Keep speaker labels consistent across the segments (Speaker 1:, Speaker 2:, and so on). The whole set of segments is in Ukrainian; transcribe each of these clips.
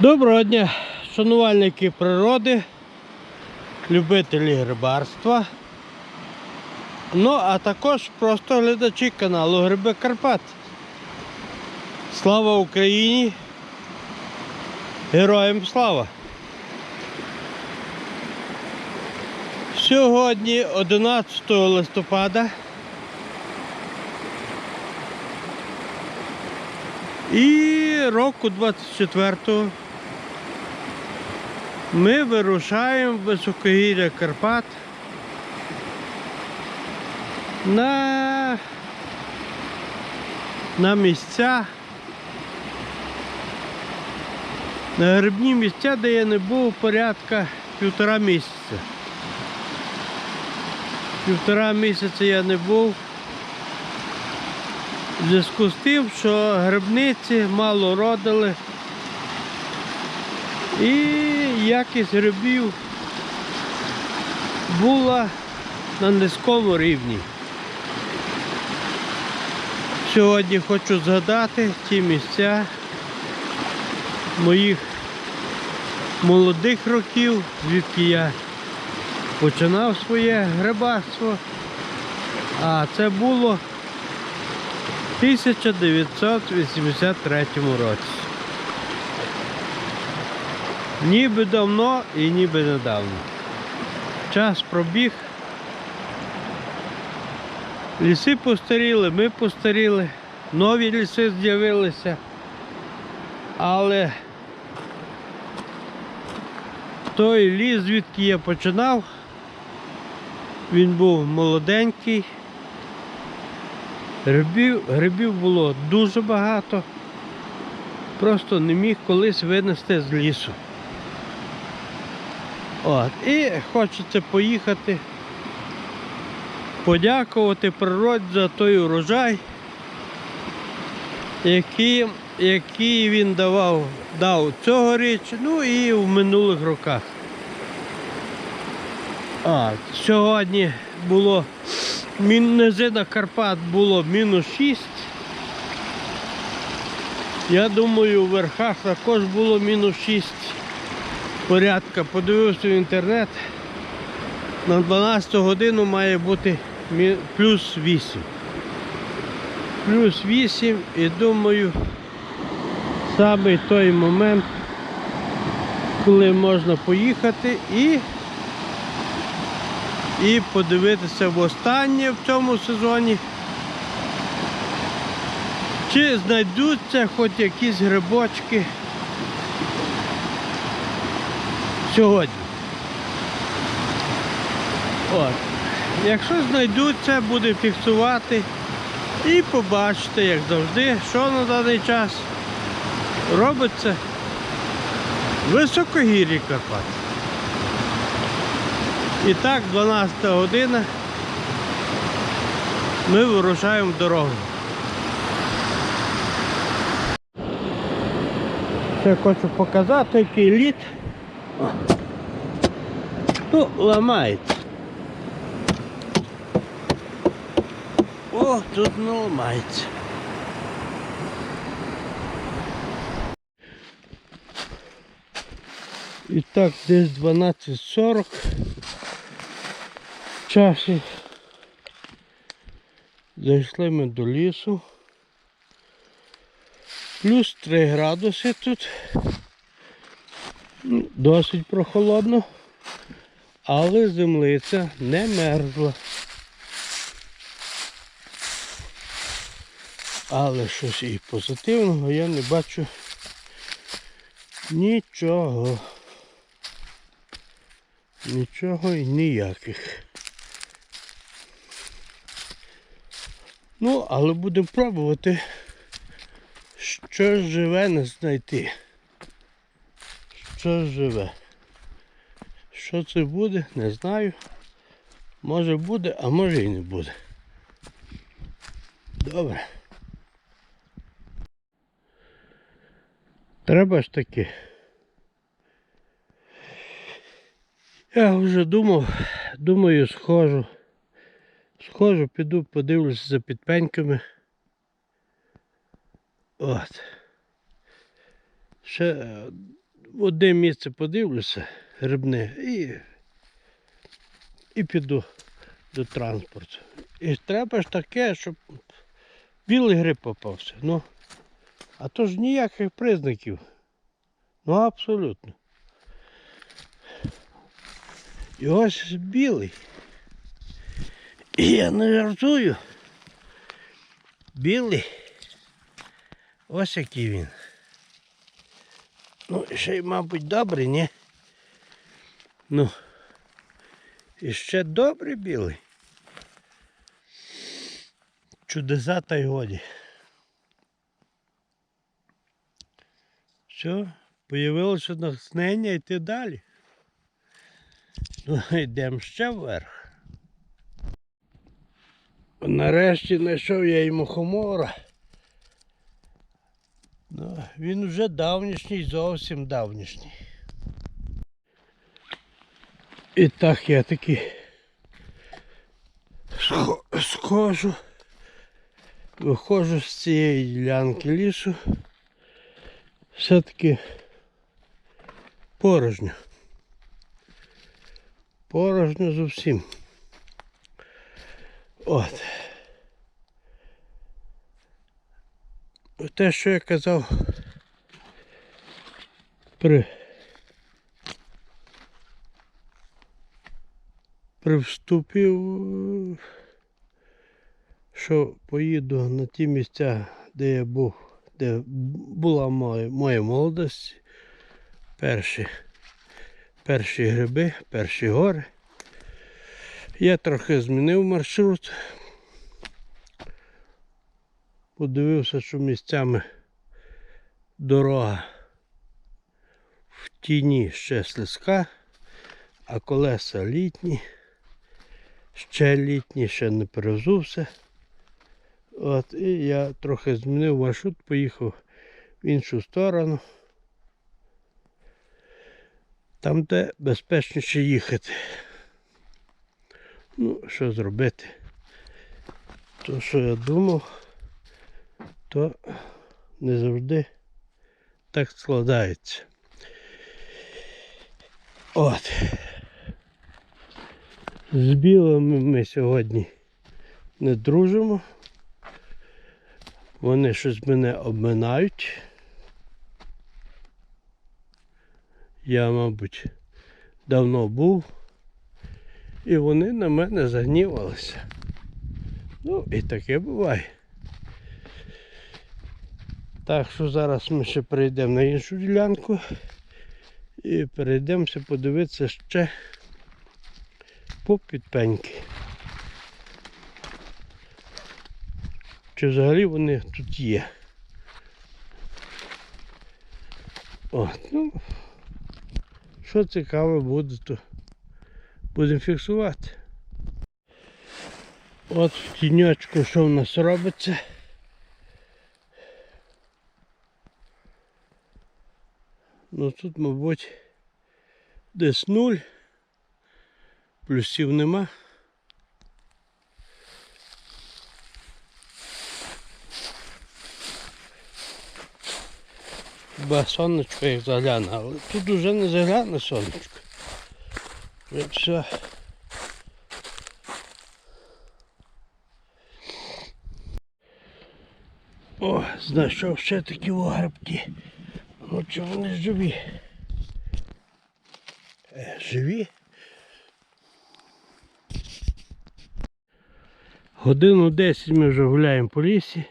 Speaker 1: Доброго дня, шанувальники природи, любителі рибарства. Ну, а також просто глядачі каналу Гриби Карпат. Слава Україні! Героям слава! Сьогодні 11 листопада. І року 24-го ми вирушаємо в високогір'я Карпат на, на місця, на грибні місця, де я не був порядка півтора місяця. Півтора місяця я не був. В зв'язку з тим, що грибниці мало родили і якість грибів була на низькому рівні. Сьогодні хочу згадати ті місця моїх молодих років, звідки я починав своє грибарство. А це було в 1983 році. Ніби давно і ніби недавно. Час пробіг. Ліси постаріли, ми постаріли, нові ліси з'явилися. Але той ліс, звідки я починав, він був молоденький. Грибів, грибів було дуже багато. Просто не міг колись винести з лісу. От. І хочеться поїхати, подякувати природі за той урожай, який, який він давав, дав цьогоріч, ну і в минулих роках. А, сьогодні було Низина Карпат було мінус 6. Я думаю, у верхах також було мінус 6 порядка. Подивився в інтернет. На 12 годину має бути плюс 8. Плюс 8 і думаю, саме той момент, коли можна поїхати і і подивитися в останнє в цьому сезоні. Чи знайдуться хоч якісь грибочки сьогодні. От. Якщо знайдуться, буде фіксувати і побачите, як завжди, що на даний час робиться в високогір'ї Карпат. І так, 12 година. Ми вирушаємо в дорогу. Ще хочу показати, який лід. Ну, ламається. О, тут не ламається. І так, десь 12.40 часі. Зайшли ми до лісу. Плюс 3 градуси тут. Досить прохолодно, але землиця не мерзла. Але щось і позитивного я не бачу нічого. Нічого і ніяких. Ну, але будемо пробувати що живе не знайти. Що живе. Що це буде, не знаю. Може буде, а може і не буде. Добре. Треба ж таки. Я вже думав, думаю, схожу. Схожу, піду, подивлюся за підпеньками. От. Ще в одне місце подивлюся, грибне, і, і піду до транспорту. І треба ж таке, щоб білий гриб попався. Ну, а то ж ніяких признаків. Ну абсолютно. І ось білий. І я не жартую. Білий. Ось який він. Ну, ще й, мабуть, добрий, ні? Ну. І ще добрий білий. Чудеса та й годі. Все, появилося натхнення йти далі. Ну, йдемо ще вверх. Нарешті знайшов я і мухомора. Ну, він вже давнішній, зовсім давнішній. І так я таки схожу, виходжу з цієї ділянки лісу. Все-таки порожньо. Порожньо зовсім. От. Те, що я казав при при вступі, що поїду на ті місця, де я був, де була моя, моя молодість, перші, перші гриби, перші гори. Я трохи змінив маршрут. Подивився, що місцями дорога в тіні ще слизька, а колеса літні, ще літні, ще не перезувся. От, і я трохи змінив маршрут, поїхав в іншу сторону. Там, де безпечніше їхати. Ну, що зробити? То, що я думав, то не завжди так складається. От. З білими ми сьогодні не дружимо. Вони щось мене обминають. Я, мабуть, давно був. І вони на мене загнівалися. Ну, і таке буває. Так що зараз ми ще перейдемо на іншу ділянку і перейдемося подивитися ще по підпеньки. Чи взагалі вони тут є. От, ну, що цікаве буде, то будемо фіксувати. От в тіньочку, що в нас робиться. Ну тут, мабуть, десь нуль. Плюсів нема. Хіба сонечко як загляне, але тут уже не загляне сонечко. Вже все. О, знайшов ще такі ограбки. Ну чи вони живі? Е, живі? Годину 10 ми вже гуляємо по лісі.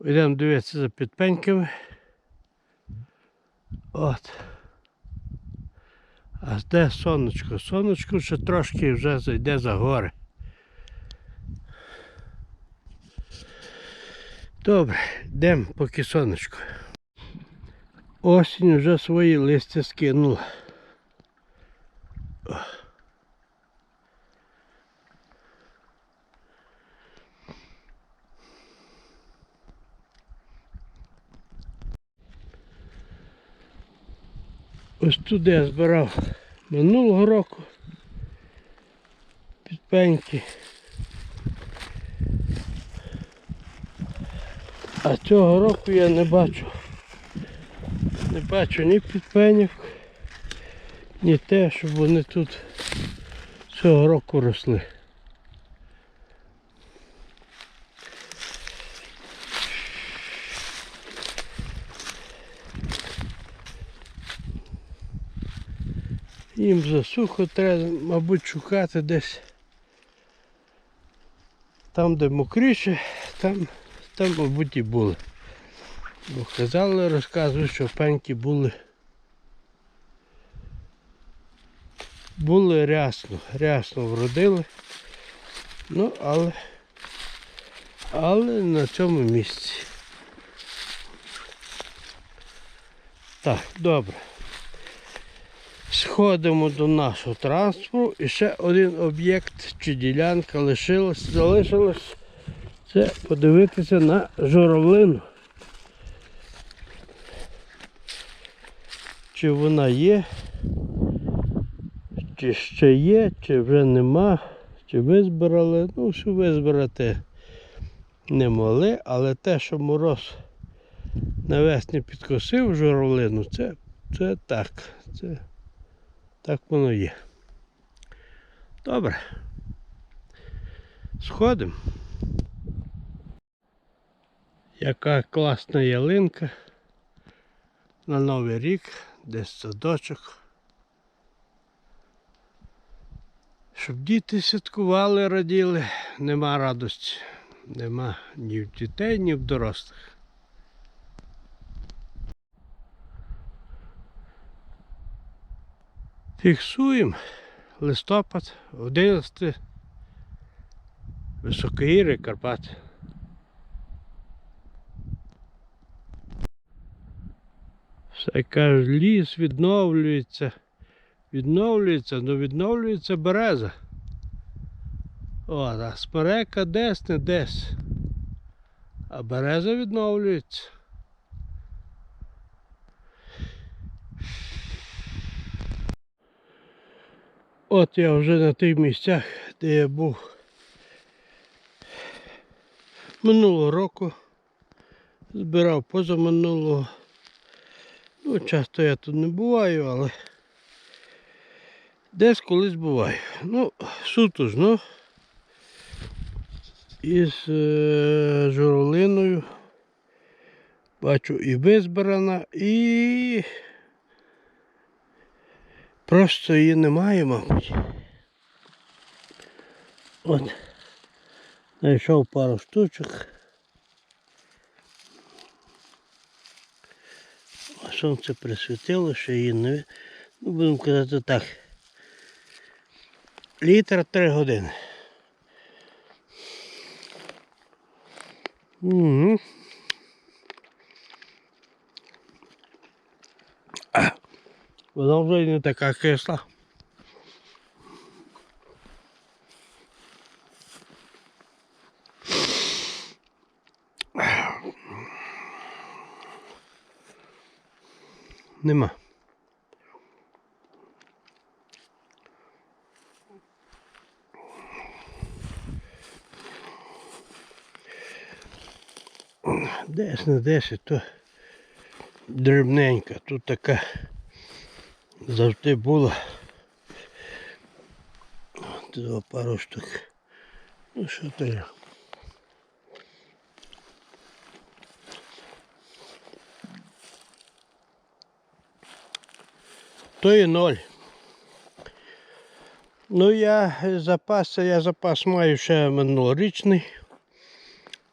Speaker 1: Йдемо дивитися за підпеньками. От. А де сонечко? Сонечко ще трошки вже зайде за гори. Добре, йдемо поки сонечко. Осінь вже свої листя скинула. Ось туди я збирав минулого року підпеньки. А цього року я не бачу. Не бачу ні підпенів, ні те, щоб вони тут цього року росли. Їм засухо треба, мабуть, шукати десь там, де мокріше, там, там, мабуть, і були. Бо казали, розказують, що пеньки були. Були рясно, рясно вродили. Ну, але, але на цьому місці. Так, добре. Сходимо до нашого транспорту і ще один об'єкт чи ділянка лишилась, залишилась. Це подивитися на журавлину. Чи вона є, чи ще є, чи вже нема, чи визбирали. Ну, що визбирати не могли, але те, що мороз навесні підкосив журавлину, це, це так. Це так воно є. Добре. Сходимо. Яка класна ялинка на Новий рік, десь садочок. Щоб діти святкували, раділи, нема радості. Нема ні в дітей, ні в дорослих. Фіксуємо листопад, 11 Високогір'я Карпат. Все каже, ліс відновлюється, відновлюється, ну відновлюється береза. О, а смерека десь не десь. А береза відновлюється. От я вже на тих місцях, де я був минулого року. Збирав позаминулого. Ну, часто я тут не буваю, але десь колись буваю. Ну, суто ж, ну. Із е, журавлиною. Бачу і визбирана, і просто її немає, мабуть. От. Знайшов пару штучок. Сонце присвітило, що її не... Ну, будемо казати так. Літр три години. Угу. Вона вже не така кисла. Нема. Десь не десь, то дрібненька, тут така завжди була. Два пару штук. Ну що я. То і ноль. Ну я запас, я запас маю ще минулорічний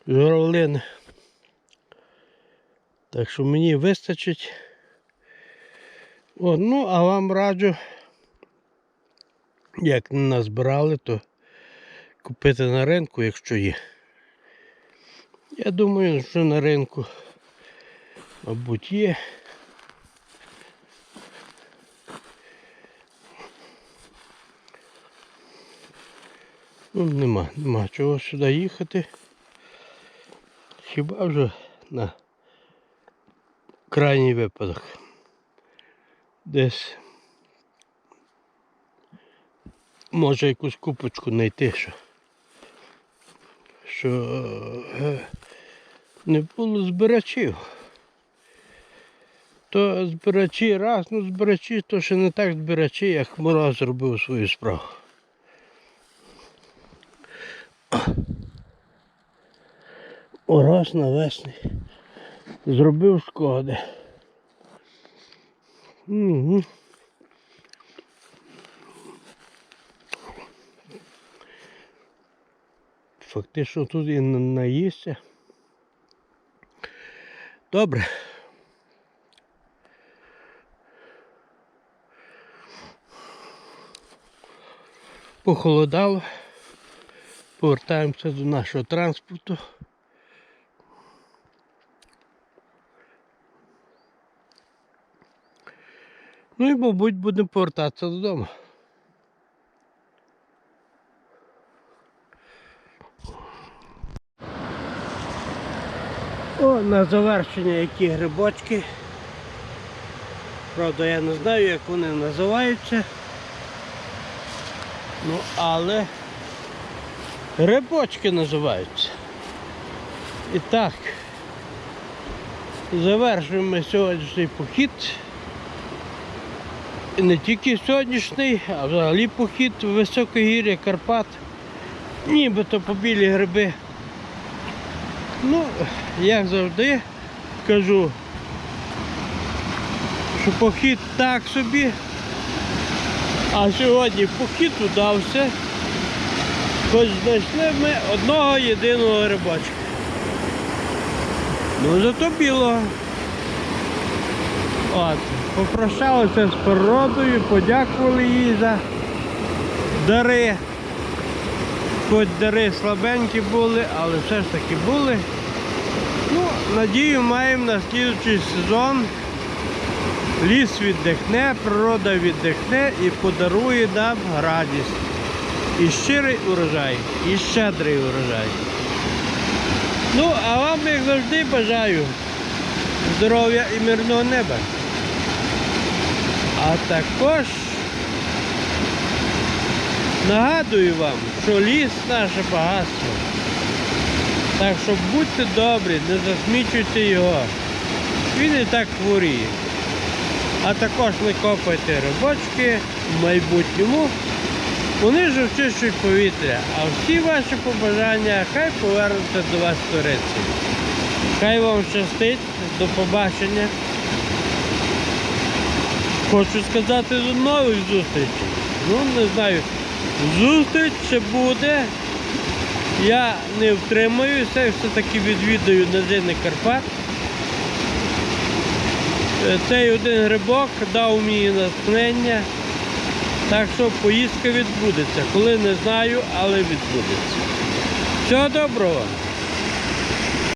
Speaker 1: журавлин. Так що мені вистачить. О, ну, а вам раджу, як не назбирали, то купити на ринку, якщо є. Я думаю, що на ринку, мабуть, є. Ну, нема, нема чого сюди їхати. Хіба вже на крайній випадок. Десь може якусь купочку знайти, що, що е, не було збирачів. То збирачі раз, ну збирачі, то ще не так збирачі, як Мороз зробив свою справу. Ораз навесний. Зробив шкоди. Угу. Фактично тут і на- наїсться. Добре. Похолодало. Повертаємося до нашого транспорту. Ну і, мабуть, будемо повертатися додому. О, на завершення які грибочки. Правда, я не знаю, як вони називаються. Ну, але грибочки називаються. І так, завершуємо сьогоднішній похід. Не тільки сьогоднішній, а взагалі похід в високогір'я Карпат. Нібито по білі гриби. Ну, як завжди, кажу, що похід так собі. А сьогодні похід удався. Хоч знайшли ми одного єдиного грибочка. Ну зато білого. От, попрощалися з природою, подякували їй за дари. Хоч дари слабенькі були, але все ж таки були. Ну, надію маємо на слідчий сезон. Ліс віддихне, природа віддихне і подарує нам радість. І щирий урожай, і щедрий урожай. Ну, а вам, як завжди, бажаю здоров'я і мирного неба. А також нагадую вам, що ліс наше багатство. Так що будьте добрі, не засмічуйте його. Він і так хворіє. А також не копайте рибочки в майбутньому. Вони ж очищують повітря, а всі ваші побажання хай повернуться до вас туриці. Хай вам щастить, до побачення. Хочу сказати до нових зустрічей. Ну, не знаю, зустріч ще буде. Я не втримаюся, все-таки відвідаю низини Карпат. Е, Цей один грибок дав мені натхнення. Так що поїздка відбудеться. Коли не знаю, але відбудеться. Всього доброго!